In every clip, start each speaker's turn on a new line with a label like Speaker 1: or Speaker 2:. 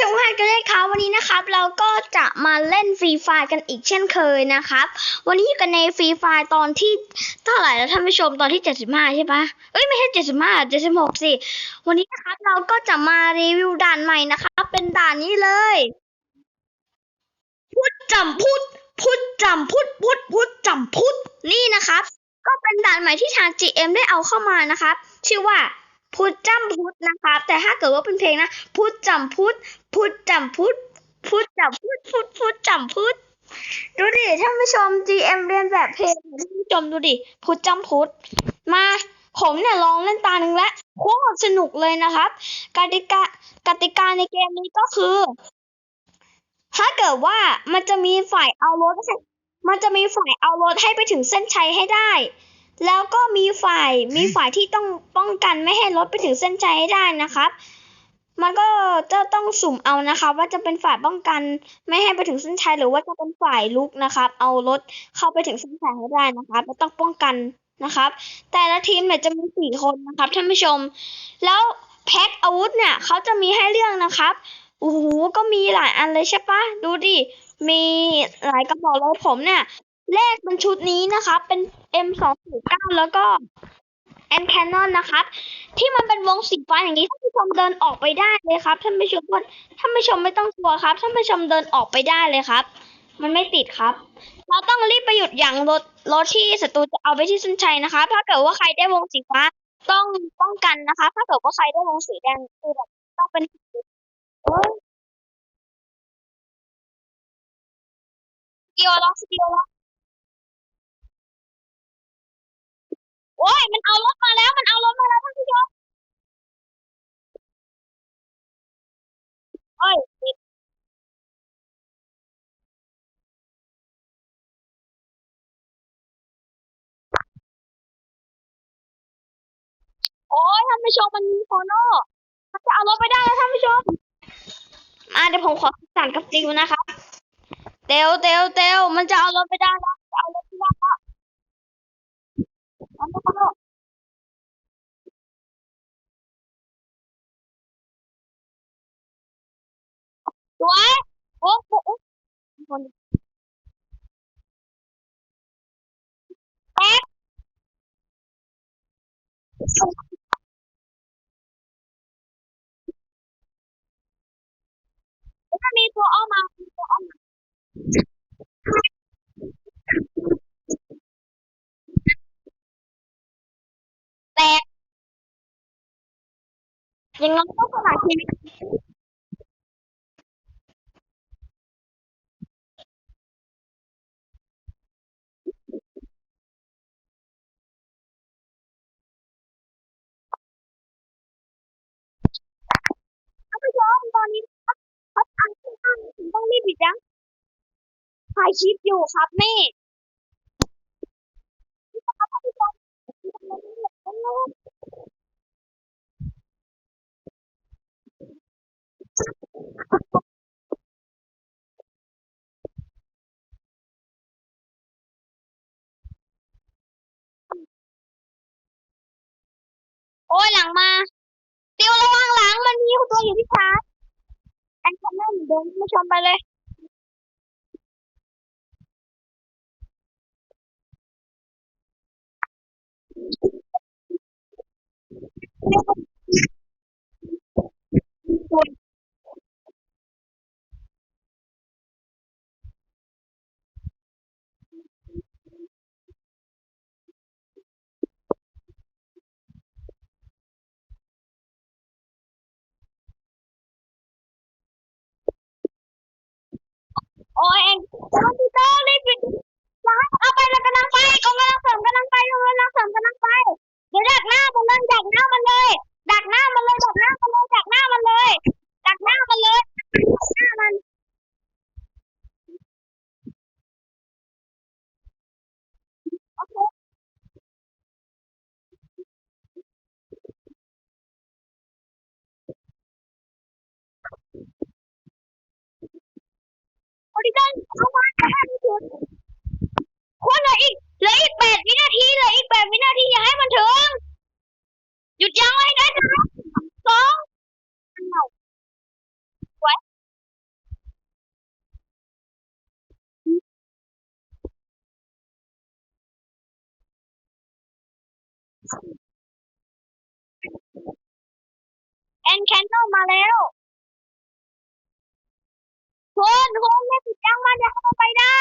Speaker 1: ชมค่ะกันเลยค่ะวันนี้นะครับ เราก็จะมาเล่นฟรีไฟกันอีกเช่นเคยนะครับ วันนี้อยู่กันในฟรีไฟตอนที่เท่าไหร่แล้วท่านผู้ชมตอนที่ 75 ใช่ปะเอ้ยไม่ใช่ 75 76 สิ วันนี้นะครับเราก็จะมารีวิวด่านใหม่นะครับเป็นด่านนี้เลย พุทธจำพุทธพุทธจำพุทธพุทธพุทจำพุทธนี่นะครับ ก็เป็นด่านใหม่ที่ทาง GM ได้เอาเข้ามานะครับ ชื่อว่าพุทธจำพุทธนะครับ แต่ถ้าเกิดว่าเป็นเพลงนะ พุทธจำพุทธ พุทธจำพุทธพุทธจำพุทธพุทธพุทธจำพุทธดูดิท่านผู้ชม GM เรียนแบบเพลงท่านผู้ชมดูดิพุทธจำพุทธมาผมเนี่ยลองเล่นตาหนึ่งแล้วโคตรสนุกเลยนะครับกติกากติกาในเกมนี้ก็คือ ถ้าเกิดว่ามันจะมีฝ่ายเอารถมันจะมีฝ่ายเอารถให้ไปถึงเส้นชัยให้ได้ แล้วก็มีฝ่ายมีฝ่ายที่ต้องป้องกันไม่ให้รถไปถึงเส้นชัยให้ได้นะครับ มันก็จะต้องสุ่มเอานะครับว่าจะเป็นฝ่ายป้องกัน ไม่ให้ไปถึงเส้นชัยหรือว่าจะเป็นฝ่ายลุกนะครับ เอารถเข้าไปถึงเส้นชัยให้ได้นะครับแล้วต้องป้องกันนะครับ แต่ละทีมเนี่ยจะมีสี่คนนะครับท่านผู้ชม แล้วแพ็คอาวุธเนี่ยเขาจะมีให้เลือกนะครับโอ้โหก็มีหลายอันเลยใช่ปะดูดิมีหลายกระบอกเลยผมเนี่ยแรกเป็นชุดนี้นะครับเป็น M2.9 แล้วก็ a n Canon นนะครับ ที่มันเป็นวงสีฟ้าอย่างนี้ท่านผู้ชมเดินออกไปได้เลยครับท่านผู้ชมท่านผู้ชมไม่ต้องกลัวครับท่านผู้ชมเดินออกไปได้เลยครับ มันไม่ติดครับ เราต้องรีบไปหยุดอย่างรถรถที่ศัตรูจะเอาไปที่เส้นชัยนะคะ ถ้าเกิดว่าใครได้วงสีฟ้าต้องป้องกันนะคะ ถ้าเกิดว่าใครได้วงสีแดงคือแบบต้องเป็นโอ้ยสกิลแล้วสกิลแล้ว โอ้ยมันเอารถมาแล้วมันเอารถมาแล้วท่านผู้ชมโอ้ยติดโอ้ยท่านผู้ชมมันมีโคโน่มันจะเอารถไปได้แล้วท่านผู้ชมมาเดี๋ยวผมขอสั่งกับติวนะครับเตวเตวเตวมันจะเอารถไปได้แล้วจะเอารถไปได้แล้ว เอารถเอารถสวยโอ้โหโอ้โหแป๊บมันมีตัวอ้อมมามีตัวอ้อมมาแตกอ ย่างนั้นก็สลายชีวิตท่านผู้ชมตอนนี้เขาทำที่ตั้งถึงต้องรีบปิดยังถ่ายคลิปอยู่ครับแม่ท่านผู้ชม โอ้ยหลังมาติวระวังหลังมันมีตัวอยู่ที่ชาร์จแอนคอมเมนเดินท่านผู้ชมไปเลยโงกำลังเสริมกำลังไปกำลังเสริมกำลังไป เดี๋ยวดักหน้ามันเลยดักหน้ามันเลย ดักหน้ามันเลยดักหน้ามันเลยดักหน้ามันเลยดักหน้ามันเลยดักหน้ามันโอเคโอริกอนเอามาเอามาที่สุดคนเหลืออีก ลืออีกแปดวินาทีเลืออีกแปดวินาทีอย่าให้มันถึง หยุดยั้งไว้ได้นะสองแอนแคนโนมาแล้วคนคนไม่ติดยังมันจะเข้าไปได้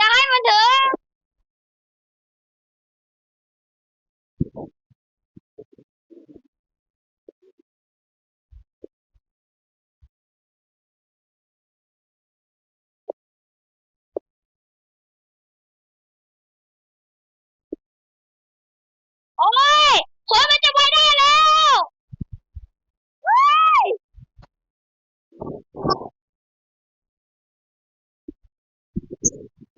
Speaker 1: อย่าให้มันถึง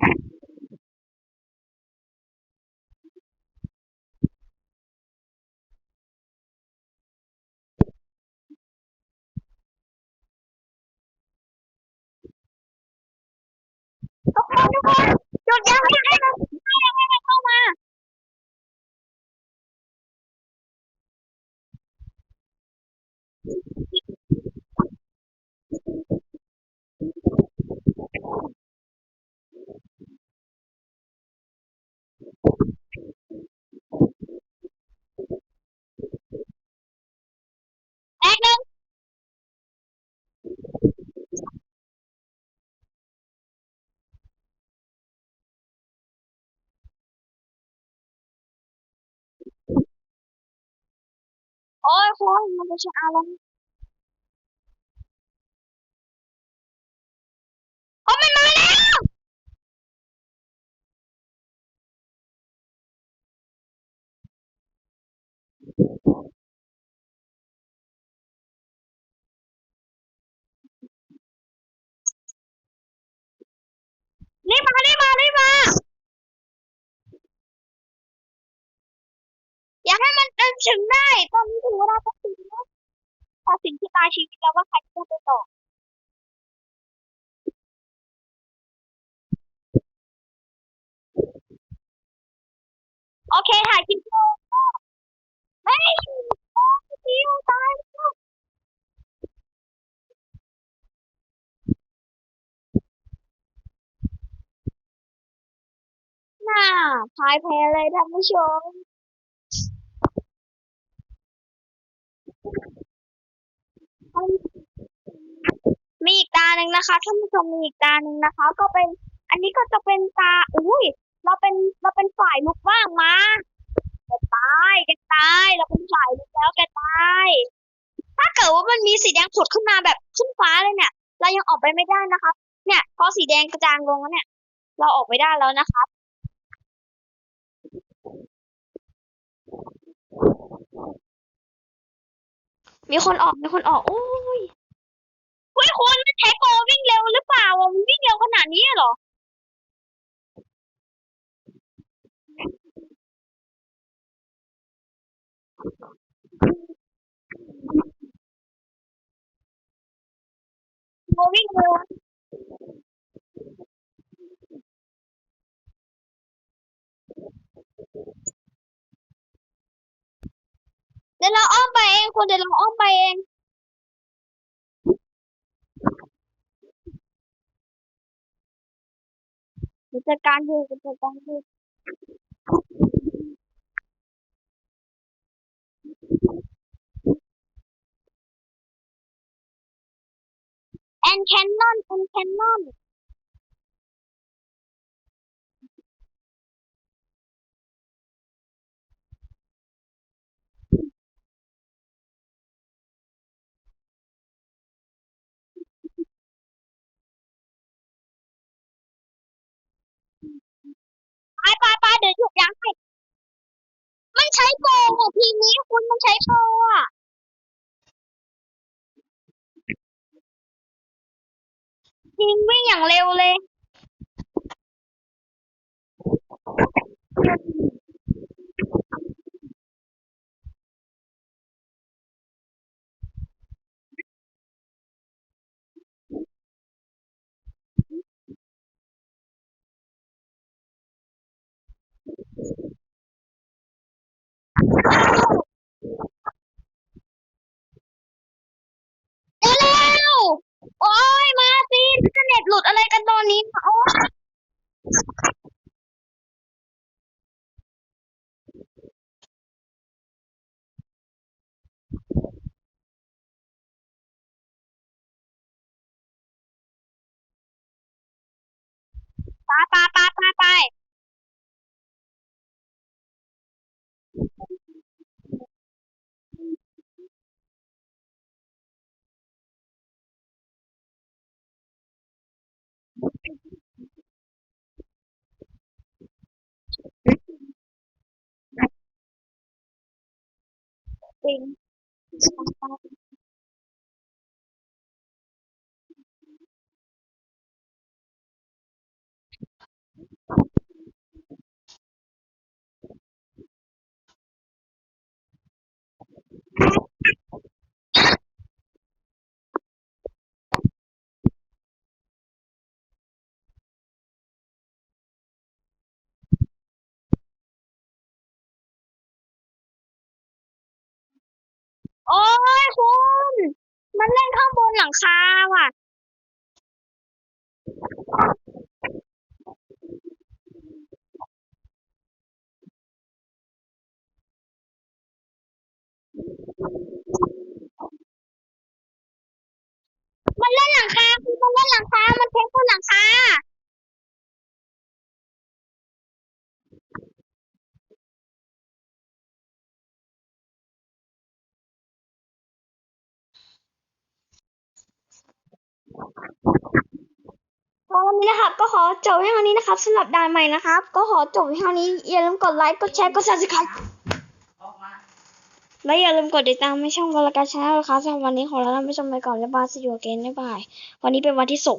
Speaker 1: ทุกคนทุกคนหยุดยังไม่ให้มันยังให้มันเข้ามา แอกหนึ่งโอ้ยคุณ รีบมารีบมารีบมาอยากให้มันเดินถึงได้ ตอนนี้ถึงเวลาตัดสินแล้วตัดสินที่ตาชีวิตแล้วว่าใครจะไปต่อโอเคถ่ายคลิปแล้วไม่โอ้ยฟิวตายแล้วน่า พายแพ้เลยท่านผู้ชม มีอีกตาหนึ่งนะคะท่านผู้ชมมีอีกตาหนึ่งนะคะ ก็เป็น อันนี้ก็จะเป็นตาอุ้ยเราเป็นเราเป็นฝ่ายลุกบ้างมาแกตายแกตายเราเป็นฝ่ายลุกแล้วแกตายถ้าเกิดว่ามันมีสีแดงผุดขึ้นมาแบบขึ้นฟ้าเลยเนี่ย เรายังออกไปไม่ได้นะคะ เนี่ยพอสีแดงกระจางลงแล้วเนี่ย เราออกไม่ได้แล้วนะคะ มีคนออก มีคนออก โอ้ยเฮ้ยคุณมันใช้โกวิ่งเร็วหรือเปล่าอะมันวิ่งเร็วขนาดนี้เหรอ โกวิ่งเร็ว เดี๋ยวเราอ้อมไปเองคุณเดี๋ยวเราอ้อมไปเองเดี๋ยวจัดการดูเดี๋ยวจัดการดูแอนแคนนอนแอนแคนนอน เดี๋ยวหยุดยังให้มันใช้โกงอะทีนี้คุณมันใช้โปรอะจริงวิ่งอย่างเร็วเลย เร็วๆ โอ้ยมาสิอินเทอร์เน็ตหลุดอะไรกันตอนนี้โอ้ยไปไปไปไปไป จ มันเล่นข้างบนหลังคาว่ะ มันเล่นหลังคาคือมันเล่นหลังคา มันเทคบนหลังคา วันนี้นะครับ ก็ขอจบเพียงเท่านี้นะครับสำหรับดานใหม่นะครับ ก็ขอจบเพียงเท่านี้อย่าลืมกดไลค์กดแชร์กดซับสไครต์และอย่าลืมกดติดตามให้ช่องวรการชาแนลนะคะสำหรับวันนี้ขอลาท่านผู้ชมไปก่อนและบายสยูเกนบ๊ายบายวันนี้เป็นวันที่สุก